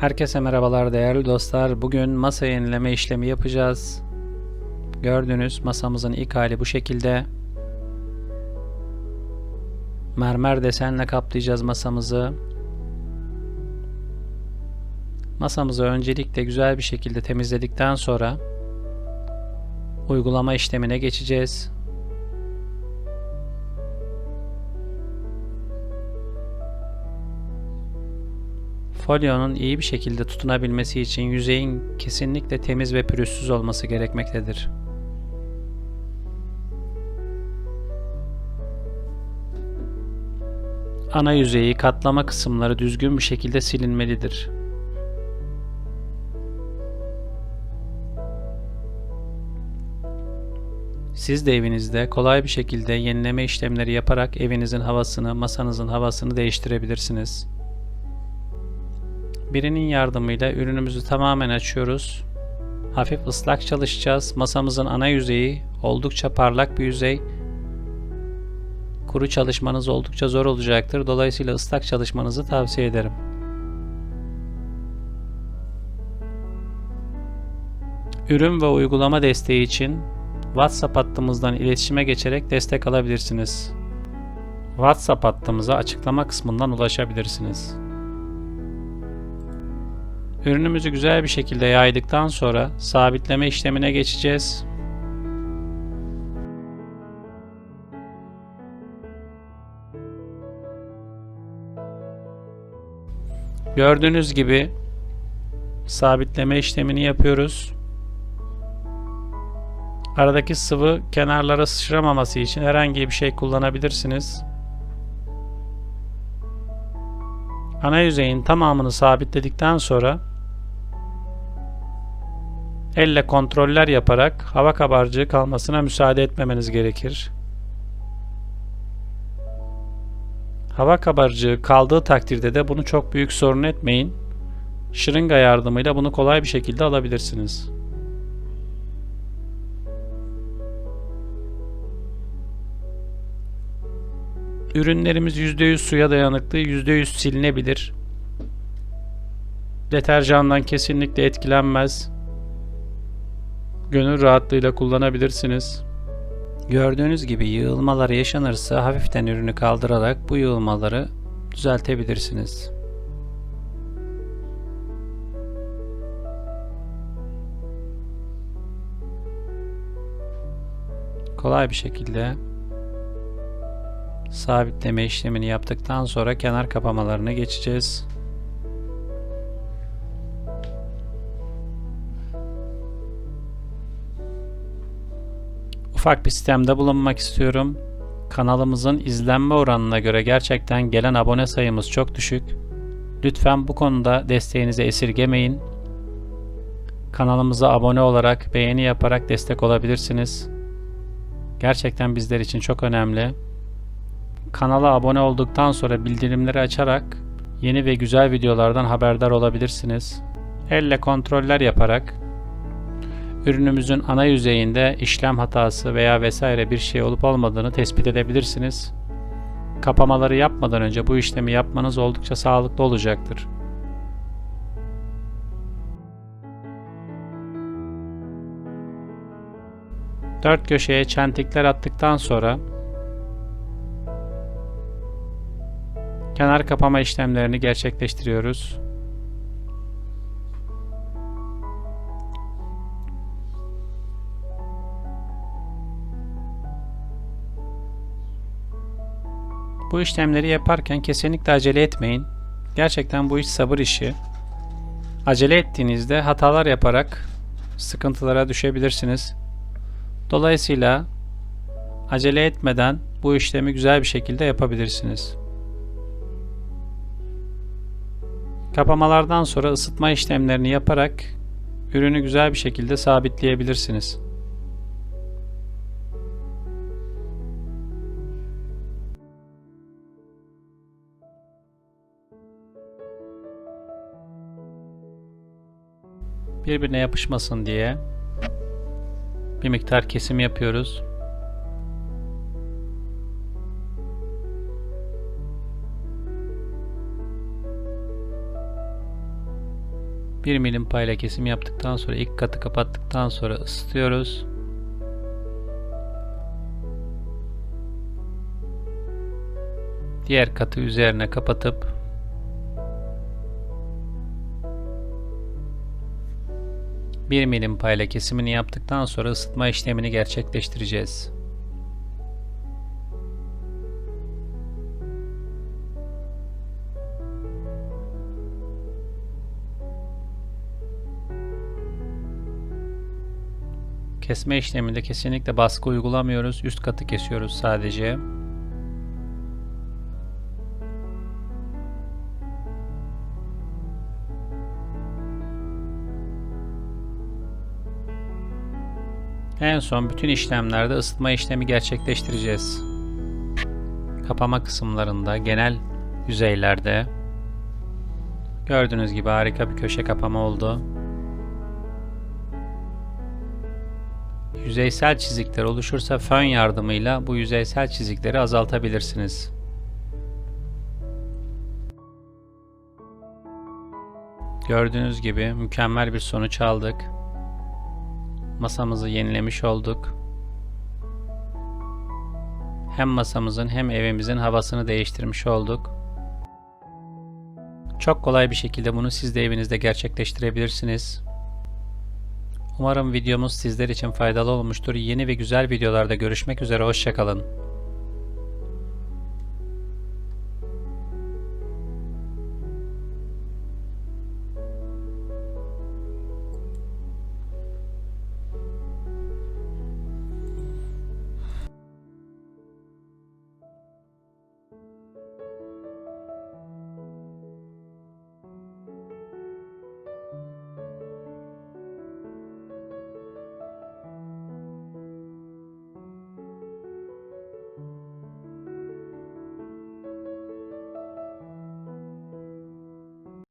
Herkese merhabalar değerli dostlar. Bugün masa yenileme işlemi yapacağız. Gördüğünüz masamızın ilk hali bu şekilde. Mermer desenle kaplayacağız masamızı. Masamızı öncelikle güzel bir şekilde temizledikten sonra uygulama işlemine geçeceğiz. Folyonun iyi bir şekilde tutunabilmesi için yüzeyin kesinlikle temiz ve pürüzsüz olması gerekmektedir. Ana yüzeyi katlama kısımları düzgün bir şekilde silinmelidir. Siz de evinizde kolay bir şekilde yenileme işlemleri yaparak evinizin havasını, masanızın havasını değiştirebilirsiniz. Birinin yardımıyla ürünümüzü tamamen açıyoruz. Hafif ıslak çalışacağız. Masamızın ana yüzeyi oldukça parlak bir yüzey. Kuru çalışmanız oldukça zor olacaktır. Dolayısıyla ıslak çalışmanızı tavsiye ederim. Ürün ve uygulama desteği için WhatsApp hattımızdan iletişime geçerek destek alabilirsiniz. WhatsApp hattımıza açıklama kısmından ulaşabilirsiniz. Ürünümüzü güzel bir şekilde yaydıktan sonra sabitleme işlemine geçeceğiz. Gördüğünüz gibi sabitleme işlemini yapıyoruz. Aradaki sıvı kenarlara sıçramaması için herhangi bir şey kullanabilirsiniz. Ana yüzeyin tamamını sabitledikten sonra elle kontroller yaparak hava kabarcığı kalmasına müsaade etmemeniz gerekir. Hava kabarcığı kaldığı takdirde de bunu çok büyük sorun etmeyin. Şırınga yardımıyla bunu kolay bir şekilde alabilirsiniz. Ürünlerimiz %100 suya dayanıklı, %100 silinebilir. Deterjandan kesinlikle etkilenmez. Gönül rahatlığıyla kullanabilirsiniz. Gördüğünüz gibi yığılmalar yaşanırsa hafiften ürünü kaldırarak bu yığılmaları düzeltebilirsiniz. Kolay bir şekilde sabitleme işlemini yaptıktan sonra kenar kapamalarına geçeceğiz. Ufak bir sistemde bulunmak istiyorum. Kanalımızın izlenme oranına göre gerçekten gelen abone sayımız çok düşük. Lütfen bu konuda desteğinizi esirgemeyin. Kanalımıza abone olarak, beğeni yaparak destek olabilirsiniz. Gerçekten bizler için çok önemli. Kanala abone olduktan sonra bildirimleri açarak yeni ve güzel videolardan haberdar olabilirsiniz. Elle kontroller yaparak ürünümüzün ana yüzeyinde işlem hatası veya vesaire bir şey olup olmadığını tespit edebilirsiniz. Kapamaları yapmadan önce bu işlemi yapmanız oldukça sağlıklı olacaktır. Dört köşeye çentikler attıktan sonra kenar kapama işlemlerini gerçekleştiriyoruz. Bu işlemleri yaparken kesinlikle acele etmeyin. Gerçekten bu iş sabır işi. Acele ettiğinizde hatalar yaparak sıkıntılara düşebilirsiniz. Dolayısıyla acele etmeden bu işlemi güzel bir şekilde yapabilirsiniz. Kapamalardan sonra ısıtma işlemlerini yaparak ürünü güzel bir şekilde sabitleyebilirsiniz. Birbirine yapışmasın diye bir miktar kesim yapıyoruz. 1 milim payla kesim yaptıktan sonra ilk katı kapattıktan sonra ısıtıyoruz. Diğer katı üzerine kapatıp bir milim payla kesimini yaptıktan sonra ısıtma işlemini gerçekleştireceğiz. Kesme işleminde kesinlikle baskı uygulamıyoruz. Üst katı kesiyoruz sadece. En son bütün işlemlerde ısıtma işlemi gerçekleştireceğiz. Kapama kısımlarında, genel yüzeylerde gördüğünüz gibi harika bir köşe kapama oldu. Yüzeysel çizikler oluşursa fön yardımıyla bu yüzeysel çizikleri azaltabilirsiniz. Gördüğünüz gibi mükemmel bir sonuç aldık. Masamızı yenilemiş olduk. Hem masamızın hem evimizin havasını değiştirmiş olduk. Çok kolay bir şekilde bunu siz de evinizde gerçekleştirebilirsiniz. Umarım videomuz sizler için faydalı olmuştur. Yeni ve güzel videolarda görüşmek üzere. Hoşçakalın.